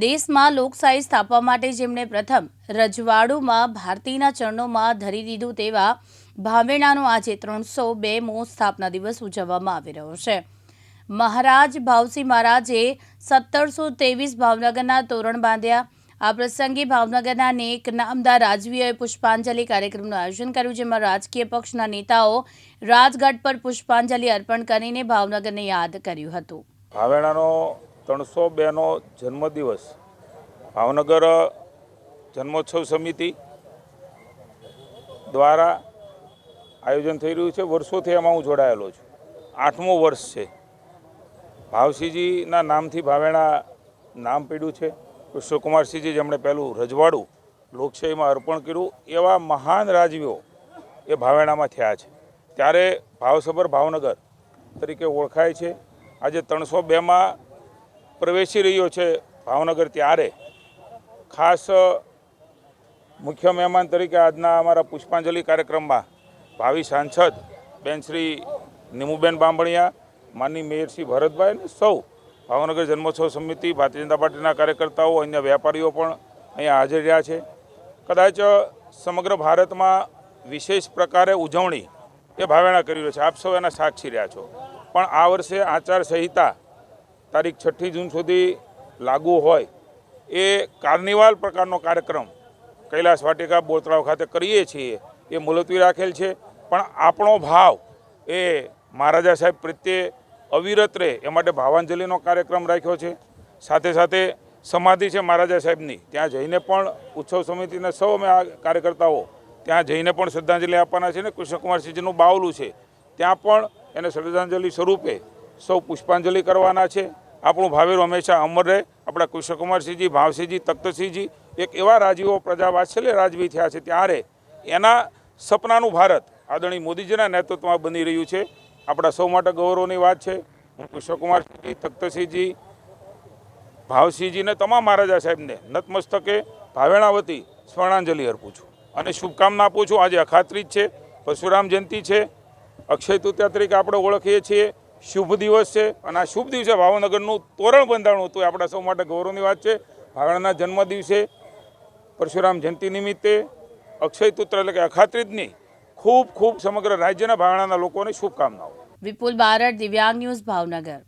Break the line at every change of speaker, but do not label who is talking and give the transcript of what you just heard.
દેશમાં લોકશાહી સ્થાપવા માટે જેમણે પ્રથમ રજવાડુમાં ભારતીના ચરણોમાં ધરી દીધું તેવા ભાવેણાનો આજે ત્રણસો બેમો સ્થાપના દિવસ ઉજવવામાં આવી રહ્યો છે. મહારાજ ભાવસિંહ મહારાજે સત્તરસો ત્રેવીસ ભાવનગરના તોરણ બાંધ્યા. આ પ્રસંગે ભાવનગરના નેક નામદાર રાજવીઓએ પુષ્પાંજલિ કાર્યક્રમનું આયોજન કર્યું, જેમાં રાજકીય પક્ષના નેતાઓ રાજઘાટ પર પુષ્પાંજલિ અર્પણ કરીને ભાવનગરને યાદ કર્યું હતું.
ભાવેણાનો ત્રણસો બેનો જન્મદિવસ. ભાવનગર જન્મોત્સવ સમિતિ દ્વારા આયોજન થઈ રહ્યું છે. વર્ષોથી એમાં હું જોડાયેલો છું. આઠમું વર્ષ છે. ભાવસિંહજીના નામથી ભાવેણા નામ પીડ્યું છે. કૃષ્ણકુમારસિંહજી જેમણે પહેલું રજવાડું લોકશાહીમાં અર્પણ કર્યું, એવા મહાન રાજવીઓ એ ભાવેણામાં થયા છે. ત્યારે ભાવસભર ભાવનગર તરીકે ઓળખાય છે. આજે ત્રણસો બેમાં પ્રવેશી રહ્યો છે ભાવનગર ત્યારે. ખાસ મુખ્ય મહેમાન તરીકે આજના અમારા પુષ્પાંજલિ કાર્યક્રમમાં ભાવિ સાંસદ બેન શ્રી નિમુબેન બાંભણિયા, માનની મેયર શ્રી ભરતભાઈ અને સૌ ભાવનગર જન્મોત્સવ સમિતિ, ભારતીય જનતા પાર્ટીના કાર્યકર્તાઓ, અન્ય વેપારીઓ પણ અહીંયા હાજર રહ્યા છે. કદાચ સમગ્ર ભારતમાં વિશેષ પ્રકારે ઉજવણી એ ભાવેણા કરી રહ્યો છે. આપ સૌ એના સાક્ષી રહ્યા છો. પણ આ વર્ષે આચાર સંહિતા તારીખ છઠ્ઠી જૂન સુધી લાગુ હોય, એ કાર્નિવાલ પ્રકારનો કાર્યક્રમ કૈલાસ વાટિકા બોતરાવ ખાતે કરીએ છીએ, એ મુલતવી રાખેલ છે. પણ આપણો ભાવ એ મહારાજા સાહેબ પ્રત્યે અવિરત રહે, એ માટે ભાવાંજલિનો કાર્યક્રમ રાખ્યો છે. સાથે સાથે સમાધિ છે મહારાજા સાહેબની, ત્યાં જઈને પણ ઉત્સવ સમિતિના સૌ અમે આ કાર્યકર્તાઓ ત્યાં જઈને પણ શ્રદ્ધાંજલિ આપવાના છે ને કૃષ્ણકુમારસિંહજીનું બાવલું છે. ત્યાં પણ એને શ્રદ્ધાંજલિ સ્વરૂપે સૌ પુષ્પાંજલિ કરવાના છે. આપણું ભાવેરું હંમેશા અમર રહે. આપણા કૃષ્ણકુમારસિંહજી ભાવસિંહજી તખ્તસિંહજી એક એવા રાજીઓ પ્રજા વાત્સલ્ય રાજવી થયા છે ત્યારે એના સપનાનું ભારત આદરણીય મોદીજીના નેતૃત્વમાં બની રહ્યું છે. આપણા સૌ માટે ગૌરવની વાત છે. હું કૃષ્ણકુમારસિંહજી તખ્તસિંહજી ભાવસિંહજીને તમામ મહારાજા સાહેબને નતમસ્તકે ભાવેણાવતી સ્વર્ણાંજલિ અર્પું છું. અને શુભકામના આપું છું. આજે અખાત્રીજ છે, પરશુરામ જયંતિ છે. અક્ષય તૃતીયા તરીકે આપણે ઓળખીએ છીએ. શુભ દિવસ છે અને આ શુભ દિવસે ભાવનગરનું તોરણ બંધાણું હતું. આપણા સૌ માટે ગૌરવની વાત છે. ભાવણના જન્મ દિવસે પરશુરામ જયંતિ નિમિત્તે અક્ષય તુત્ર એટલે કે અખાત્રીજની ખૂબ ખૂબ સમગ્ર રાજ્યના ભાવણાના લોકોને શુભકામનાઓ.
વિપુલ બારડ, દિવ્યાંગ ન્યૂઝ ભાવનગર.